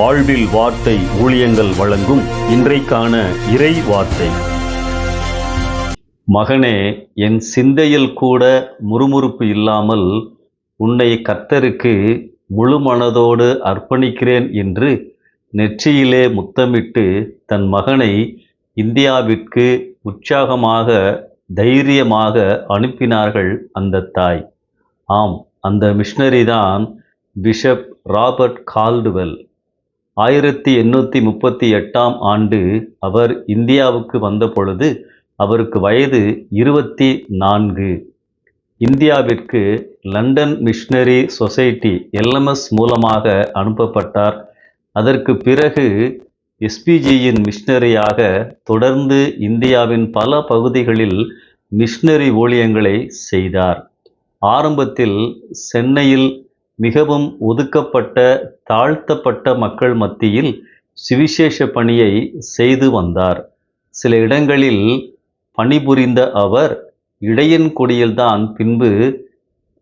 வாழ்வில் வார்த்தை ஊழியங்கள் வழங்கும் இன்றைக்கான இறை வார்த்தை. மகனே என் சிந்தையில் கூட முறுமுறுப்பு இல்லாமல் உன்னை கத்தருக்கு முழு மனதோடு அர்ப்பணிக்கிறேன் என்று நெற்றியிலே முத்தமிட்டு தன் மகனை இந்தியாவிற்கு உற்சாகமாக தைரியமாக அனுப்பினார்கள் அந்த தாய். ஆம் அந்த மிஷனரி தான் பிஷப் ராபர்ட் கால்டுவெல். ஆயிரத்தி எண்ணூற்றி முப்பத்தி எட்டாம் ஆண்டு அவர் இந்தியாவுக்கு வந்த பொழுது அவருக்கு வயது இருபத்தி நான்கு. இந்தியாவிற்கு லண்டன் மிஷனரி சொசைட்டி எல்எம்எஸ் மூலமாக அனுப்பப்பட்டார். அதற்கு பிறகு எஸ்பிஜியின் மிஷனரியாக தொடர்ந்து இந்தியாவின் பல பகுதிகளில் மிஷனரி ஊழியங்களை செய்தார். ஆரம்பத்தில் சென்னையில் மிகவும் ஒதுக்கப்பட்ட தாழ்த்தப்பட்ட மக்கள் மத்தியில் சுவிசேஷ பணியை செய்து வந்தார். சில இடங்களில் பணிபுரிந்த அவர் இடையன்குடியில்தான் பின்பு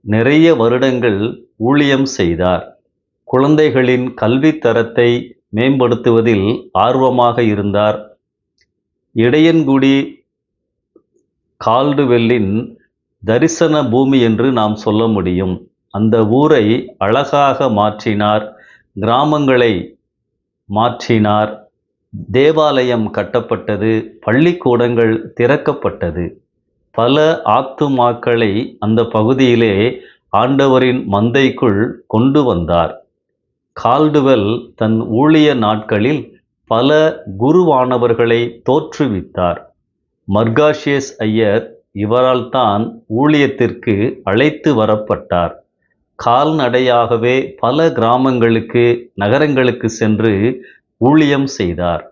நிறைய வருடங்கள் ஊழியம் செய்தார். குழந்தைகளின் கல்வி தரத்தை மேம்படுத்துவதில் ஆர்வமாக இருந்தார். இடையன்குடி கால்டுவெல்லின் தரிசன பூமி என்று நாம் சொல்ல முடியும். அந்த ஊரை அழகாக மாற்றினார் கிராமங்களை மாற்றினார் தேவாலயம் கட்டப்பட்டது பள்ளிக்கூடங்கள் திறக்கப்பட்டது. பல ஆத்துமாக்களை அந்த பகுதியிலே ஆண்டவரின் மந்தைக்குள் கொண்டு வந்தார். கால்டுவெல் தன் ஊழிய நாட்களில் பல குருவானவர்களை தோற்றுவித்தார். மர்காஷியஸ் ஐயர் இவரால் தான் ஊழியத்திற்கு அழைத்து வரப்பட்டார். கால்நடையாகவே பல கிராமங்களுக்கு நகரங்களுக்கு சென்று ஊழியம் செய்தார்.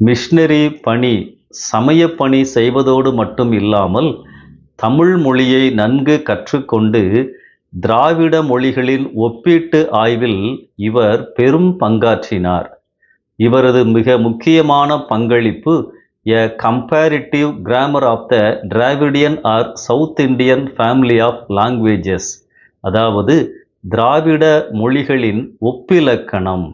மிஷினரி பணி சமய பணி செய்வதோடு மட்டும் இல்லாமல் தமிழ் மொழியை நன்கு கற்றுக்கொண்டு திராவிட மொழிகளின் ஒப்பீட்டு ஆய்வில் இவர் பெரும் பங்காற்றினார். இவரது மிக முக்கியமான பங்களிப்பு a comparative grammar of the Dravidian or South Indian family of languages அதாவது திராவிட மொழிகளின் ஒப்பிலக்கணம்.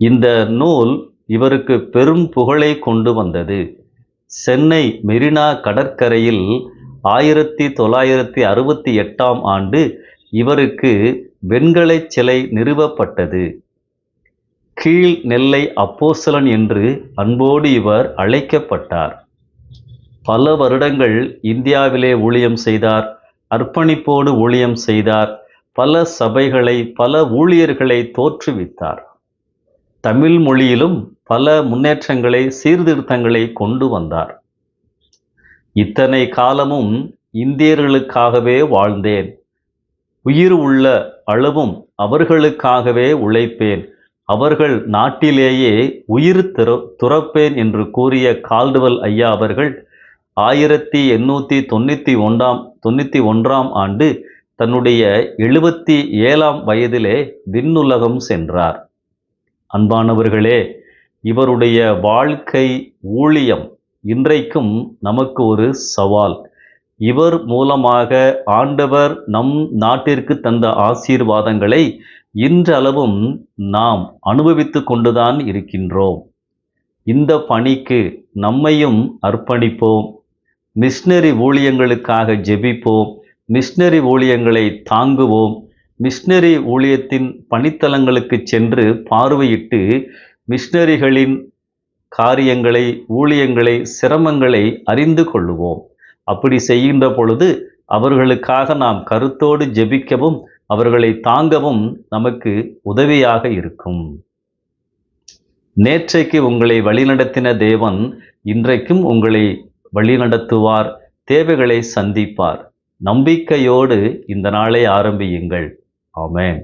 இந்த நூல் இவருக்கு பெரும் புகழை கொண்டு வந்தது. சென்னை மெரினா கடற்கரையில் ஆயிரத்தி தொள்ளாயிரத்தி அறுபத்தி எட்டாம் ஆண்டு இவருக்கு வெண்கலைச் சிலை நிறுவப்பட்டது. கீழ் நெல்லை அப்போசலன் என்று அன்போடு இவர் அழைக்கப்பட்டார். பல வருடங்கள் இந்தியாவிலே ஊழியம் செய்தார் அர்ப்பணிப்போடு ஊழியம் செய்தார் பல சபைகளை பல ஊழியர்களை தோற்றுவித்தார். தமிழ் மொழியிலும் பல முன்னேற்றங்களை சீர்திருத்தங்களை கொண்டு வந்தார். இத்தனை காலமும் இந்தியர்களுக்காகவே வாழ்ந்தேன். உயிர் உள்ள அளவும் அவர்களுக்காகவே உழைப்பேன். அவர்கள் நாட்டிலேயே உயிர் திற துறப்பேன் என்று கூறிய கால்டுவல் ஐயா அவர்கள் ஆயிரத்தி எண்ணூற்றி தொண்ணூற்றி ஒன்றாம் தொண்ணூற்றி ஒன்றாம் ஆண்டு தன்னுடைய எழுபத்தி ஏழாம் வயதிலே விண்ணுலகம் சென்றார். அன்பானவர்களே இவருடைய வாழ்க்கை ஊழியம் இன்றைக்கும் நமக்கு ஒரு சவால். இவர் மூலமாக ஆண்டவர் நம் நாட்டிற்கு தந்த ஆசீர்வாதங்களை இன்றளவும் நாம் அனுபவித்து கொண்டுதான் இருக்கின்றோம். இந்த பணிக்கு நம்மையும் அர்ப்பணிப்போம். மிஷினரி ஊழியங்களுக்காக ஜெபிப்போம். மிஷினரி ஊழியங்களை தாங்குவோம். மிஷினரி ஊழியத்தின் பணித்தலங்களுக்கு சென்று பார்வையிட்டு மிஷினரிகளின் காரியங்களை ஊழியங்களை சிரமங்களை அறிந்து கொள்ளுவோம். அப்படி செய்கின்ற பொழுது அவர்களுக்காக நாம் கருத்தோடு ஜெபிக்கவும் அவர்களை தாங்கவும் நமக்கு உதவியாக இருக்கும். நேற்றைக்கு உங்களை வழிநடத்தின தேவன் இன்றைக்கும் உங்களை வழிநடத்துவார் தேவைகளை சந்திப்பார். நம்பிக்கையோடு இந்த நாளை ஆரம்பியுங்கள். ஆமேன்.